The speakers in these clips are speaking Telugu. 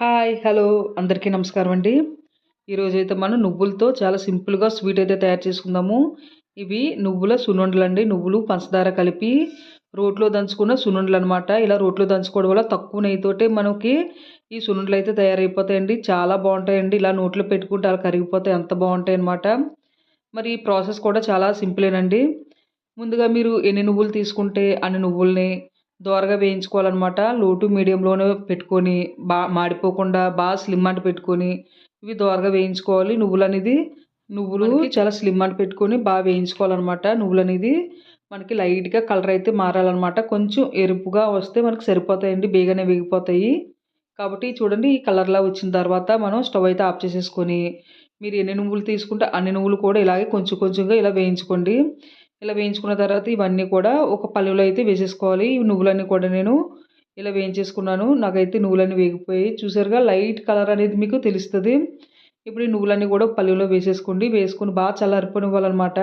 Hi hello. అందరికీ నమస్కారం అండి. ఈరోజు అయితే మనం నువ్వులతో చాలా సింపుల్గా స్వీట్ అయితే తయారు చేసుకుందాము. ఇవి నువ్వుల సున్నుండలు అండి నువ్వులు పంచదార కలిపి రోట్లో దంచుకున్న సున్నుండలు అనమాట ఇలా రోట్లో దంచుకోవడం వల్ల తక్కువ నెయ్యితోటే మనకి ఈ సున్నుండలు అయితే తయారైపోతాయండి. చాలా బాగుంటాయండి. ఇలా నోట్లో పెట్టుకుంటే అలా కరిగిపోతాయి. అంత బాగుంటాయి అనమాట మరి ఈ ప్రాసెస్ కూడా చాలా సింపులేనండి. ముందుగా మీరు ఎన్ని నువ్వులు తీసుకుంటే అన్ని నువ్వుల్ని దోరగా వేయించుకోవాలన్నమాట. లోటు మీడియంలోనే పెట్టుకొని బా మాడిపోకుండా బాగా స్లిమ్ అంట పెట్టుకొని ఇవి దోరగా వేయించుకోవాలి. నువ్వులు అనేది నువ్వులు చాలా స్లిమ్ అంట పెట్టుకొని బాగా వేయించుకోవాలన్నమాట. నువ్వులు అనేది మనకి లైట్గా కలర్ అయితే మారాలన్నమాట. కొంచెం ఎరుపుగా వస్తే మనకి సరిపోతాయండి బేగానే వేగిపోతాయి. కాబట్టి చూడండి ఈ కలర్లా వచ్చిన తర్వాత మనం స్టవ్ అయితే ఆఫ్ చేసేసుకొని మీరు ఎన్ని నువ్వులు తీసుకుంటే అన్ని నువ్వులు కూడా ఇలాగే కొంచెం కొంచెంగా ఇలా వేయించుకోండి. ఇలా వేయించుకున్న తర్వాత ఇవన్నీ కూడా ఒక పల్లెలో అయితే వేసేసుకోవాలి. ఈ నువ్వులన్నీ కూడా నేను ఇలా వేయించేసుకున్నాను. నాకైతే నువ్వులన్నీ వేగిపోయి చూసారుగా లైట్ కలర్ అనేది మీకు తెలుస్తుంది. ఇప్పుడు ఈ నువ్వులన్నీ కూడా పల్లెలో వేసేసుకోండి. వేసుకుని బాగా చల్లారిపోనివ్వాలన్నమాట.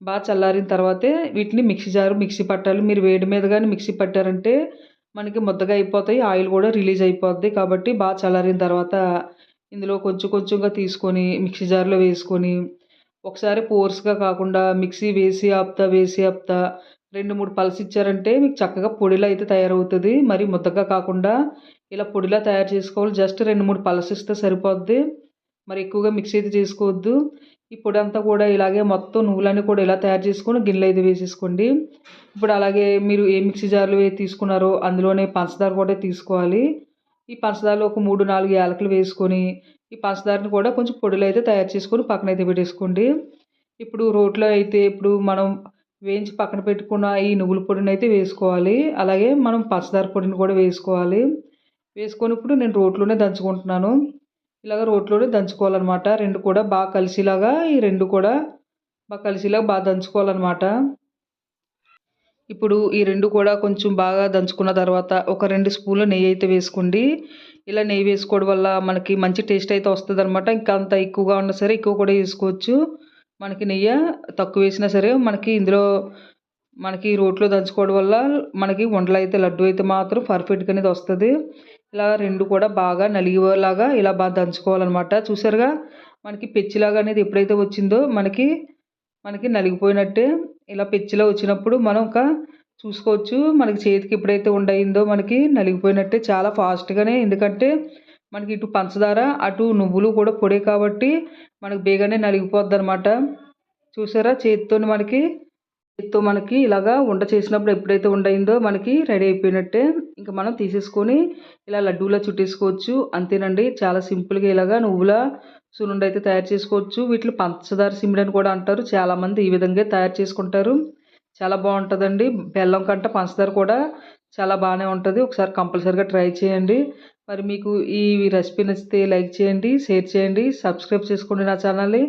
బాగా చల్లారిన తర్వాతే వీటిని మిక్సీ జారు మిక్సీ పట్టాలి మీరు వేడి మీద కానీ మిక్సీ పట్టారంటే మనకి ముద్దగా అయిపోతాయి. ఆయిల్ కూడా రిలీజ్ అయిపోద్ది. కాబట్టి బాగా చల్లారిన తర్వాత ఇందులో కొంచెం కొంచెంగా తీసుకొని మిక్సీ జార్లో వేసుకొని ఒకసారి పోర్స్గా కాకుండా మిక్సీ వేసి ఆపుతా వేసి ఆపుతా రెండు మూడు పల్స్ ఇచ్చారంటే మీకు చక్కగా పొడిలా అయితే తయారవుతుంది. మరి ముద్దగా కాకుండా ఇలా పొడిలా తయారు చేసుకోవాలి. జస్ట్ రెండు మూడు పల్స్ ఇస్తే సరిపోద్ది. మరి ఎక్కువగా మిక్సీ అయితే చేసుకోవద్దు. ఈ పొడి అంతా కూడా ఇలాగే మొత్తం నువ్వులన్నీ కూడా ఇలా తయారు చేసుకొని గిన్నెలో అయితే వేసేసుకోండి. ఇప్పుడు అలాగే మీరు ఏ మిక్సీ జార్లు తీసుకున్నారో అందులోనే పంచదార కూడా తీసుకోవాలి. ఈ పంచదారలో ఒక మూడు నాలుగు యాలకులు వేసుకొని ఈ పంచదారని కూడా కొంచెం పొడిలో అయితే తయారు చేసుకొని పక్కన అయితే పెట్టేసుకోండి. ఇప్పుడు రోట్లో అయితే ఇప్పుడు మనం వేయించి పక్కన పెట్టుకున్న ఈ నువ్వుల పొడిని అయితే వేసుకోవాలి. అలాగే మనం పంచదార పొడిని కూడా వేసుకోవాలి. వేసుకొని ఇప్పుడు నేను రోట్లోనే దంచుకుంటున్నాను. ఇలాగ రోట్లోనే దంచుకోవాలన్నమాట. రెండు కూడా బాగా కలిసిలాగా ఈ రెండు కూడా బాగా కలిసిలాగా బాగా దంచుకోవాలన్నమాట. ఇప్పుడు ఈ రెండు కూడా కొంచెం బాగా దంచుకున్న తర్వాత ఒక రెండు స్పూన్ల నెయ్యి అయితే వేసుకోండి. ఇలా నెయ్యి వేసుకోవడం వల్ల మనకి మంచి టేస్ట్ అయితే వస్తుంది అనమాట ఇంకా అంత ఎక్కువగా ఉన్నా సరే ఎక్కువ కూడా వేసుకోవచ్చు. మనకి నెయ్యి తక్కువ వేసినా సరే మనకి ఇందులో మనకి రోట్లో దంచుకోవడం వల్ల మనకి వంటలు అయితే లడ్డు అయితే మాత్రం పర్ఫెక్ట్గా అనేది వస్తుంది. ఇలా రెండు కూడా బాగా నలిగేలాగా ఇలా బాగా దంచుకోవాలన్నమాట. చూసారుగా? మనకి పెచ్చిలాగా అనేది ఎప్పుడైతే వచ్చిందో మనకి మనకి నలిగిపోయినట్టే ఇలా పిచ్చిలో వచ్చినప్పుడు మనం ఒక చూసుకోవచ్చు. మనకి చేతికి ఎప్పుడైతే ఉండయిందో మనకి నలిగిపోయినట్టే చాలా ఫాస్ట్గానే ఎందుకంటే మనకి ఇటు పంచదార అటు నువ్వులు కూడా పొడే కాబట్టి మనకు బేగానే నలిగిపోద్ది అనమాట చూసారా? చేతితో మనకి చేతితో మనకి ఇలాగా వంట చేసినప్పుడు ఎప్పుడైతే ఉండయిందో మనకి రెడీ అయిపోయినట్టే ఇంకా మనం తీసేసుకొని ఇలా లడ్డూలా చుట్టేసుకోవచ్చు. అంతేనండి. చాలా సింపుల్గా ఇలాగా నువ్వుల సునుండి అయితే తయారు చేసుకోవచ్చు. వీటిని పంచదార సిమిడి అని కూడా అంటారు. చాలామంది ఈ విధంగా తయారు చేసుకుంటారు. చాలా బాగుంటుందండి. బెల్లం కంటే పంచదార కూడా చాలా బాగానే ఉంటుంది. ఒకసారి కంపల్సరీగా ట్రై చేయండి. మరి మీకు ఈ రెసిపీ నచ్చితే లైక్ చేయండి షేర్ చేయండి సబ్స్క్రైబ్ చేసుకోండి నా ఛానల్ని.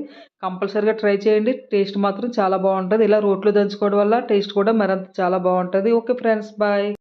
కంపల్సరీగా ట్రై చేయండి. టేస్ట్ మాత్రం చాలా బాగుంటుంది. ఇలా రోట్లో దంచుకోవడం వల్ల టేస్ట్ కూడా మరింత చాలా బాగుంటుంది. Okay friends bye.